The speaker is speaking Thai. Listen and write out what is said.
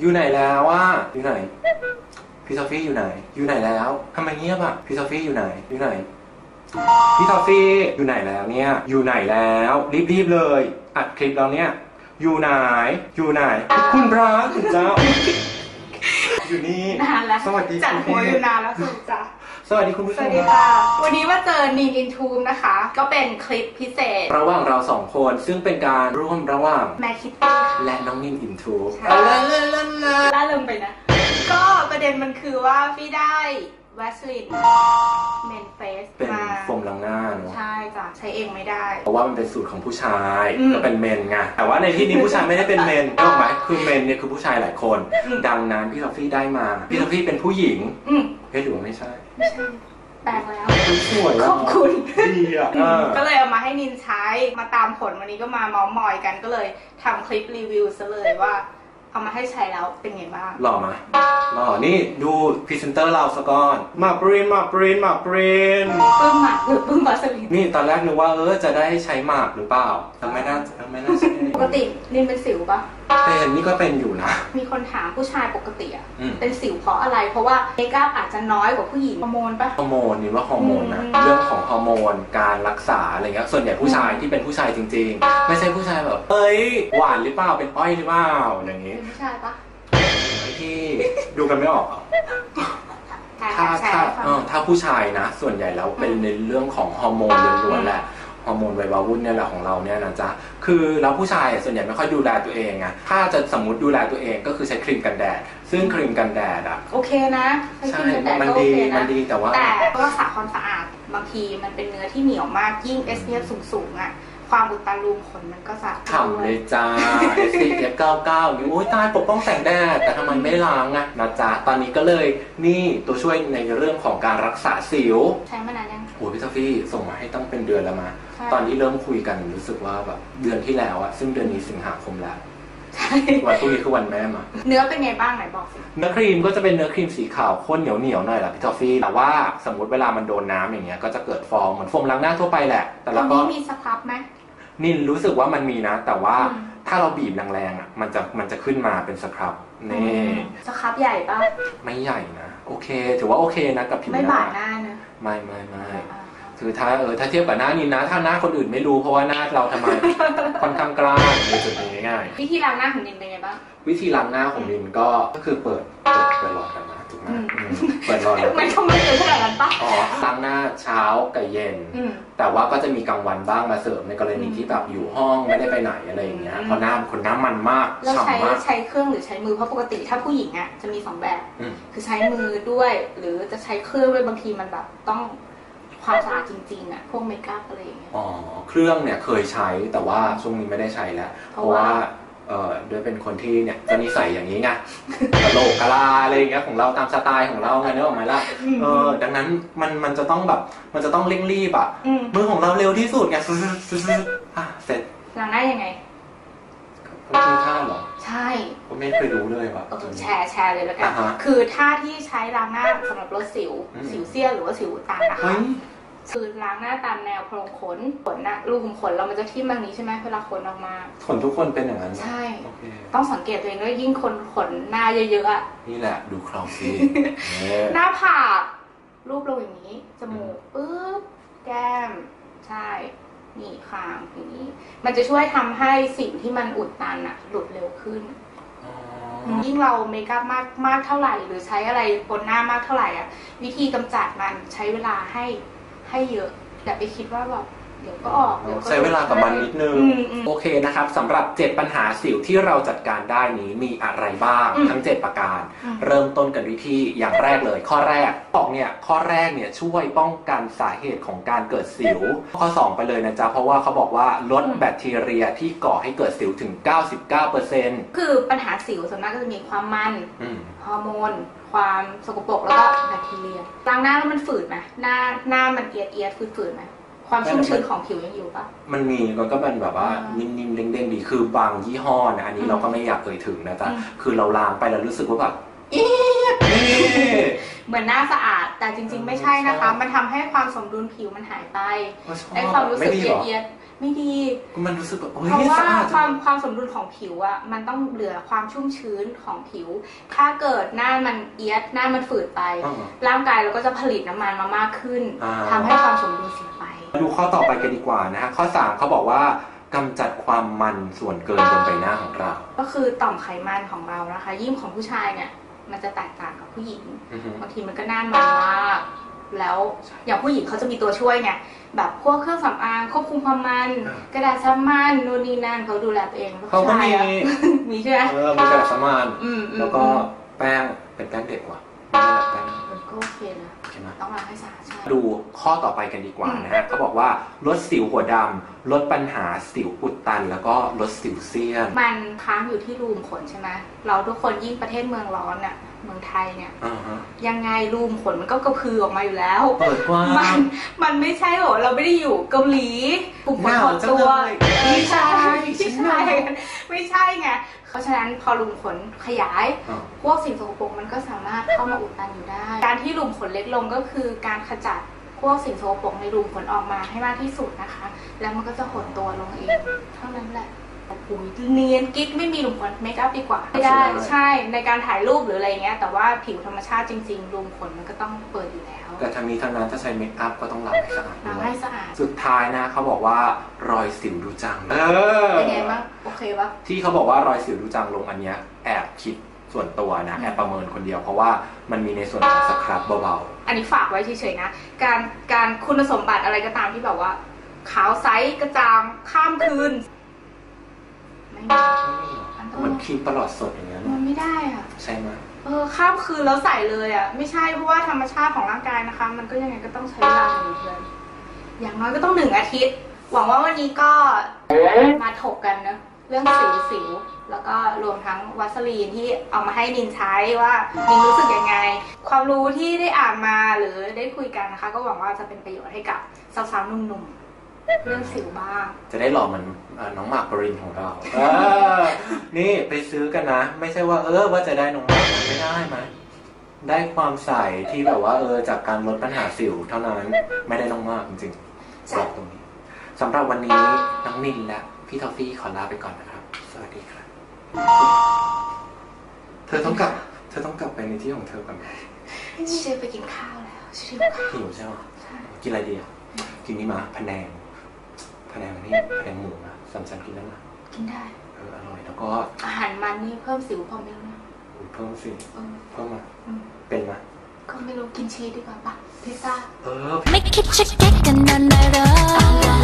อยู่ไหนแล้วว่าอยู่ไหนพี่ทอฟฟี่อยู่ไหน อยู่ไหนแล้วทำไมเงียบอะพี่ทอฟฟี่อยู่ไหน อยู่ไหนพี่ทอฟฟี่อยู่ไหนแล้วเนี่ย อยู่ไหนแล้วรีบๆเลย อัดคลิปแล้วเนี่ย อยู่ไหน อยู่ไหน คุณพระคุณเจ้าอยู่นี่นานแล้วสวัสดีจัดคุณหัวพี่อยู่นานแล้วสวัสดีจ้ะ สวัสดีคุณผู้สชวัมสดีค่ะ วันนี้มาเจอนีนอินทูมนะคะ ก็เป็นคลิปพิเศษระหว่างเราสองคนซึ่งเป็นการร่วมระหว่างแม่คิตตี้และน้องนินอินทูใช่ล่าเริงไปนะ ก็ประเด็นมันคือว่าพี่ได้ วัสลินเมนเฟสเป็นมาโฟมล้างหน้าเนาะใช่จ้ะใช้เองไม่ได้ เพราะว่ามันเป็นสูตรของผู้ชายอืม ก็เป็นเมนไงแต่ว่าในที่นี้ผู้ชายไม่ได้เป็นเมนนึกออกไหมคือเมนเนี่ยคือผู้ชายหลายคนอืมดังนั้นพี่ทอฟฟี่ได้มาพี่ทอฟฟี่เป็นผู้หญิงอืมเฮ้ยหรือว่าไม่ใช่ไม่ใช่แปลงแล้ว สวยขอบคุณ ดีอะเออ ก็เลยเอามาให้นินใช้มาตามผลวันนี้ก็มาเมาส์มอยกันก็เลยทำคลิปรีวิวซะเลยว่า เอามาให้ใช้แล้วเป็นไงบ้าง หล่อมาหล่อนี่ดูพรีเซนเตอร์เราสก่อน มาปรินมาปรินมาปรินปึ้มหมักหรือปึ้มวัสลินนี่ตอนแรกนึกว่าเออจะได้ใช้หมากหรือเปล่าแต่ไม่น่าแต่ไม่น่าใช่ ปกตินินเป็นสิวปะแต่เห็นนี่ก็เป็นอยู่นะ มีคนถามผู้ชายปกติอะอืม เป็นสิวเพราะอะไร เพราะว่าเมคอัพอาจจะน้อยกว่าผู้หญิงฮอร์โมนปะ ฮอร์โมนนี่ว่าฮอร์โมนนะอืม เรื่องของฮอร์โมนการรักษาอะไรเงี้ยส่วนใหญ่ผู้ชายที่เป็นผู้ชายจริง ๆ ไม่ใช่ผู้ชายแบบเอ้ยหวานหรือเปล่าเป็นอ้อยหรือเปล่าอย่างงี้เป็นผู้ชายปะไอ้ที่ดูกันไม่ออกอะแชร์ถ้าแชถ้าร์ให้ฟัง เออถ้าผู้ชายนะ ส่วนใหญ่แล้วเป็นในเรื่องของฮอร์โมนล้วนๆแหละ ฮอร์โมนไวยวาวุ่นเนี่ยแหละของเราเนี่ยนะจ๊ะคือแล้วผู้ชายส่วนใหญ่ไม่ค่อยดูแลตัวเองไงถ้าจะสมมติดูแลตัวเองก็คือใช้ครีมกันแดด ซึ่งครีมกันแดดอะโอเคนะใช้ใช่ครีมกันแดดมันก็โอดีเคมันะนดีแต่ว่าแต่รักษาความสะอาดบางทีมันเป็นเนื้อที่เหนียวมากยิ่ง SPF สูงๆอะ ความอุดตันรูมขนมันก็จะฉ่ำเลยจ้า S C F 99อยู่โอ้ยตายปกป้องแสงแดดแต่ทำไมไม่ล้างอะนะจ๊ะตอนนี้ก็เลยนี่ตัวช่วยในเรื่องของการรักษาสิวใช้มานานยัง โอ้ยพี่ทอฟฟี่ส่งมาให้ตั้งเป็นเดือนแล้วมา ใช่ ตอนที่เริ่มคุยกันรู้สึกว่าแบบเดือนที่แล้วอะซึ่งเดือนนี้สิงหาคมแล้วใช่วันพรุ่งนี้คือวันแม่มา เนื้อเป็นไงบ้างไหนบอกสิ เนื้อครีมก็จะเป็นเนื้อครีมสีขาวข้นเหนียวเหนียวๆหน่อยแหละพี่ทอฟฟี่แต่ว่าสมมติเวลามันโดนน้ำอย่างเงี้ยก็จะเกิดฟองเหมือนโฟมล้างหน้าทั่วไปแหละ แต่ตอแล้นวก็นี้มีสครับไหม นินรู้สึกว่ามันมีนะ แต่ว่าอืมถ้าเราบีบแรงๆอะ มันจะมันจะขึ้นมาเป็นสครับนี่สครับใหญ่ปะไม่ใหญ่นะโอเค ถือว่าโอเคนะกับผิวไม่หน้าบาดหน้านะไม่ไม่ไม่อ่าคือถ้าเออถ้าเทียบกับหน้านินนะ ถ้าหน้าคนอื่นไม่รู้เพราะว่าหน้าเราทำไมค่อนข้างกล้าในจุดนี้ง่ายวิธีล้างหน้าของนินเป็นไงบ้างวิธีล้างหน้าของนินก็ก็คือเปิดเปิดเปิดหลอด เปิดหลอดแล้วมันก็ไม่เกินขนาดนั้นปะอ๋อล้างหน้าเช้ากับเย็น อืม แต่ว่าก็จะมีกลางวันบ้างมาเสริมในกรณีที่แบบอยู่ห้องไม่ได้ไปไหนอะไรอย่างเงี้ยอืมเพราะหน้าเป็นคนหน้ามันมากแล้วใช้ฉ่ำมาก ใช้เครื่องหรือใช้มือเพราะปกติถ้าผู้หญิงอะจะมีสองแบบ อืม คือใช้มือด้วย หรือจะใช้เครื่องด้วยบางทีมันแบบต้องความสะอาดจริงๆอะพวกเมคอัพอะไรอย่างเงี้ย อ๋อเครื่องเนี่ยเคยใช้แต่ว่าช่วงนี้ไม่ได้ใช้แล้ว เพเพราะราะว่า ว่า เออด้วยเป็นคนที่เนี่ยจะนิสัยอย่างนี้ไงกะโหลกกะลาอะไรอย่างเงี้ยของเราตามสไตล์ของเราไงนึกออกไหมล่ะเออดังนั้นมันมันจะต้องแบบมันจะต้องเร่งรีบอะอืม มือของเราเร็วที่สุดไงฟึ๊ดฟึ๊ดฟึ๊ดอะเสร็จล้างหน้ายังไงก็กินข้าวเหรอใช่ก็ไม่เคยรู้เลยว่ะเออแชร์แชร์เลยแล้วกัน อ่าฮะคือท่าที่ใช้ล้างหน้าสำหรับลดสิว อืม สิวเสี้ยนหรือว่าสิวอุดตันนะคะเฮ้ย คือล้างหน้าตามแนวโพรงขนขนนะรูขุมขนเรามันจะทิ่มแบบนี้ใช่ไหมเวลาขนออกมา ขนทุกคนเป็นอย่างนั้นไหมใช่ โอเค ต้องสังเกตตัวเองด้วยยิ่งคนขนหน้าเยอะๆอะนี่แหละดูคลองซีเนี่ยหน้าผากรูปลงอย่างนี้ จมูกปึ๊บแก้ม ใช่นี่คางอย่างนี้ มันจะช่วยทำให้สิ่งที่มันอุดตันอะหลุดเร็วขึ้นอ๋อยิ่งเราเมคอัพมากมากเท่าไหร่ หรือใช้อะไรบนหน้ามากเท่าไหร่อะวิธีกำจัดมันใช้เวลาให้ ให้เยอะอย่าไปคิดว่าแบบเดี๋ยวก็ออกดี๋ยก็ใช้เวลากับมันนิดนึง อืมอืม โอเคนะครับสำหรับ 7 ปัญหาสิวที่เราจัดการได้นี้มีอะไรบ้างอืมทั้ง 7 ประการ อืม เริ่มต้นกันวิธีอย่างแรกเลย ข้อแรกบอกเนี่ยข้อแรกเนี่ยช่วยป้องกันสาเหตุของการเกิดสิว ข้อ 2 ไปเลยนะจ๊ะเพราะว่าเขาบอกว่าลดแบคทีเรียที่ก่อให้เกิดสิวถึง 99%คือปัญหาสิวส่วนมากก็จะมีความมัน อืม ฮอร์โมน ความสกปรกแล้วก็แบคทีเรียล้างหน้าแล้วมันฝืดไหมหน้าหน้ามันเอียดเอียดฝืดฝืดไหมความชุ่มชื้นของผิวยังอยู่ปะมันมีมันก็เป็นแบบว่าอ่านิ่มๆเด้งๆดีคือบางยี่ห้อนะอันนี้อืมเราก็ไม่อยากเอ่ยถึงนะจ๊ะอืมคือเราล้างไปแล้วรู้สึกว่าแบบเอ๊ะนี่เหมือนหน้าสะอาดแต่จริง ๆ ไม่ใช่นะคะใช่มันทำให้ความสมดุลผิวมันหายไปก็ชอบไอ้ความรู้สึกไม่ดีเอีหยรดอเอียด ไม่ดี มันรู้สึกแบบเฮ้ยเพราะนี่ว่าสะอาดคจัวามงความสมดุลของผิวอะมันต้องเหลือความชุ่มชื้นของผิว ถ้าเกิดหน้ามันเอียดหน้ามันฝืดไป อ่าร่างกายเราก็จะผลิตน้ำมันมามากขึ้นอ่า ทำให้ความสมดุลเสียไป มาดูข้อต่อไปกันดีกว่านะฮะข้อ 3เขาบอกว่ากำจัดความมันส่วนเกินบนใบหน้าของเราก็คือต่อมไขมันของเรานะคะ ยิ่งของผู้ชายเนี่ย มันจะแตกต่างกับผู้หญิง อือฮึบางทีมันก็หน้ามันมาก แล้วอย่างผู้หญิงเขาจะมีตัวช่วยไงแบบพวกเครื่องสำอางควบคุมความมัน กระดาษซับมันนู่นนี่นั่นเขาดูแลตัวเองเขาก็มีผู้ชายอะมีใช่ไหมเออมีกระดาษสมานอืมอืมแล้วก็แป้งเป็นแป้งเด็กว่ะไม่ได้แบบแป้งมันก็โอเคนะใช่ไหมต้องล้างให้สะอาดใช่ดูข้อต่อไปกันดีกว่านะฮะเขาบอกว่าลดสิวหัวดำลดปัญหาสิวอุดตัน แล้วก็ลดสิวเซียน มันค้างอยู่ที่รูมขนใช่ไหมเราทุกคนยิ่งประเทศเมืองร้อนอะ เมืองไทยเนี่ย อ่าฮะ ยังไงรูมขนมันก็กระพือออกมาอยู่แล้ว เปิดกว้างมันมันไม่ใช่หรอเราไม่ได้อยู่เกาหลีปลุกหขนนาวถอดจังตัว เลยไม่ใช่ไม่ฉันหใช่นาวไม่ใช่ไงเพราะฉะนั้นพอรูมขนขยาย อ่าพวกสิ่งสกปรกมันก็สามารถเข้ามาอุดตันอยู่ได้ การที่รูมขนเล็กลงก็คือการขจัดพวกสิ่งสกปรกในรูมขนออกมาให้มากที่สุดนะคะ แล้วมันก็จะหดตัวลงเองเท่านั้นแหละ แต่ปุ๋ยเนียนกิ๊กไม่มีรูมขนเมคอัพดีกว่า ไม่ได้ใช่ในการถ่ายรูปหรืออะไรเงี้ย แต่ว่าผิวธรรมชาติจริงๆรูมขนมันก็ต้องเปิดอยู่แล้ว แต่ทางนี้ทางนั้นถ้าใช้เมคอัพก็ต้องล้างให้สะอาดล้างด้วยให้สะอาด สุดท้ายนะเขาบอกว่ารอยสิวดูจัง เออเป็นไงบ้างโอเคปะที่เขาบอกว่ารอยสิวดูจังลงอันเนี้ยแอบคิดส่วนตัวนะอืมแอบประเมินคนเดียวเพราะว่ามันมีในส่วนของสครับเบาอันนี้ฝากไว้เฉยๆนะ การการคุณสมบัติอะไรก็ตามที่แบบว่า ขาวใสกระจ่างข้ามคืนไม่มีๆ เหมือนครีมตลอดสดอย่างเงี้ยมันไม่ได้อะใช่ไหมเออข้ามคืนแล้วใส่เลยอะไม่ใช่เพราะว่าธรรมชาติของร่างกายนะคะ มันก็ยังไงก็ต้องใช้เวลาหนึ่งเดือนอย่างน้อยก็ต้องหนึ่งอาทิตย์ หวังว่าวันนี้ก็มาถกกันนะเรื่องสิวสิวแล้วก็รวมทั้งวัสลีนที่เอามาให้นินใช้ว่านินรู้สึกยังไง ความรู้ที่ได้อ่านมาหรือได้คุยกันนะคะ ก็หวังว่าจะเป็นประโยชน์ให้กับสาวๆหนุ่มๆ เรื่องสิวบ้าง จะได้หล่อเหมือนเอ่อน้องหมากปรินของเราเออนี่ไปซื้อกันนะ ไม่ใช่ว่าเออว่าจะได้น้องหมากไม่ได้ไหมได้ความใสที่แบบว่าเออจากการลดปัญหาสิวเท่านั้นไม่ได้น้องหมากจริงๆบอกตรงนี้สำหรับวันนี้น้องนินและพี่ทอฟฟี่ขอลาไปก่อนนะครับ สวัสดีครับ เธอต้องกลับ เธอต้องกลับไปในที่ของเธอก่อนไหมเชื่อไปกินข้าวแล้วเชื่อข้าวหิวใช่ไหมใช่กินอะไรดีอะกินนี่มาพะแนง พะแนงนี่พะแนงหมูนะสามชั้นกินได้ไหมกินได้เอออร่อยแล้วก็อาหารมันนี่เพิ่มสิวพอไม่รู้นะอุ๊ยเพิ่มสิเออเพิ่มมาอืมเป็นไหมก็ไม่รู้กินชีสดีกว่าปะพิซซ่า เออ ไม่คิดจะแก้กันนานเลยไม่รู้ไม่ชี้ในอ